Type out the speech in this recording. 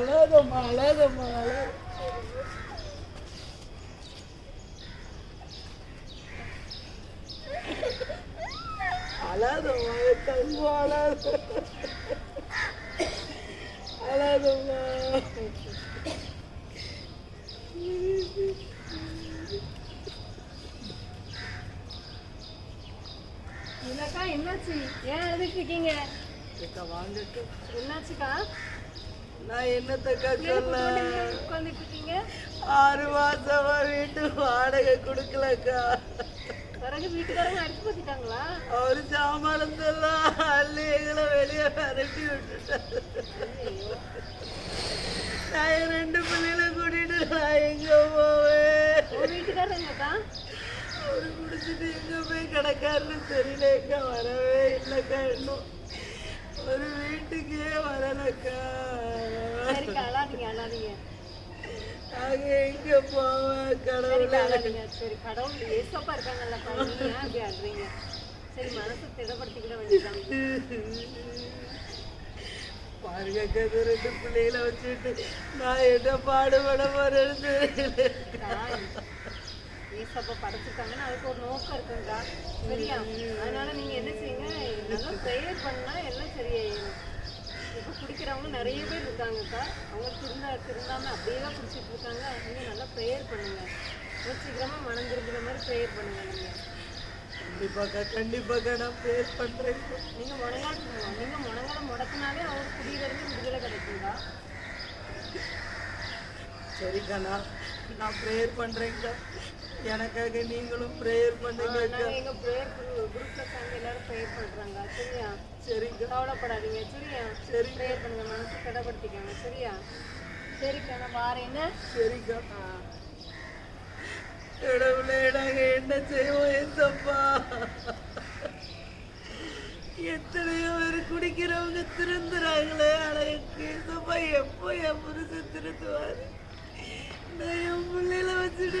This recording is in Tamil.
அழாதம்மா அழாத அழாதம்மா என் தங்கம் அழாத அழாதம்மா என்னக்கா என்னாச்சு? ஏன் அழுதுட்டு இருக்கீங்க? என்னாச்சுக்கா? நான் என்னத்தக்கா சொல்ல? உட்காந்துட்டு இருக்கீங்க ஆறு மாசமா வீட்டு வாடகை கொடுக்கலக்கா. பிறகு வீட்டுக்காரங்க அடிச்சு பத்திட்டாங்களா அவரு சாமானத்தெல்லாம் அள்ளி எங்களை வெளியே விரட்டி விட்டுட்டாரு நான் ரெண்டு பிள்ளைகளை கூட்டிட்டு நான் எங்க போவேன்? வீட்டுக்காரங்கக்கா அவரு குடிச்சிட்டு எங்க போய் கிடக்காருன்னு தெரியலக்கா வரவே இல்லைக்கா இன்னும். ஒரு வீட்டுக்கே வரலக்கா. அழாதீங்க நாங்க எங்க கடவுளே? அழாதீங்க சரி கடவுள் ஏசப்பா இருக்காங்கல்லக்கா நீங்க அப்படி அழுறீங்க? சரி மனசை திடப்படுத்திக்கிட வேண்டியதான் பாருங்க இந்த ரெண்டு பிள்ளைகளை வச்சுட்டு நான் என்ன பாடுபட ஏசப்பா படைச்சிருக்காங்கன்னு அதுக்கு ஒரு நோக்கம் இருக்குங்கக்கா சரியா? அதனால நீங்க என்ன செய்யுங்க நல்லா ப்ரேயர் பண்ணா எல்லாம் சரியாயிடும் குடிக்கிறவங்க நிறைய பேர் இருக்காங்கக்கா அவங்க திருந்தா திருந்தாம அப்படியே தான் குடிச்சிட்டு இருக்காங்க. நீங்க நல்லா ப்ரேயர் பண்ணுங்க. ரொம்ப சீக்கிரமா மனம் திரும்புற மாதிரி ப்ரேயர் பண்ணுங்க நீங்க. கண்டிப்பாக்கா கண்டிப்பாக்கா நான் ப்ரேயர் பண்றேன். நீங்க முழங்கால் நீங்க முழங்கால முடக்கினாலே அவர் குடியிலிருந்து விடுதலை கிடைக்குங்கக்கா சரிக்கா நான் நான் ப்ரேயர் பண்றேன்க்கா. எனக்காக நீங்களும் ப்ரேயர் பண்ணுங்கக்கா நாங்க எங்க ப்ரேயர் குரூப்ல சேர்ந்து எல்லாரும் ப்ரேயர் பண்றாங்க. சரியா? சரிக்கா. கவலைப்படாதீங்க. சரியா? சரி ப்ரேயர் பண்ணுங்க. மனசு கடைப்படுத்திக்கோங்க. சரியா? சரிக்கா நான் வாரேன். என்ன? சரிக்கா. கடவுளே நாங்க என்ன செய்வோம் எந்தப்பா? எத்தனையோ பேர் குடிக்கிறவங்க திருந்துறாங்களே. ஆனா எந்தப்பா எப்போ என் புருஷன் திருந்துவாரு? நான் என் பிள்ளையில வச்சுட்டு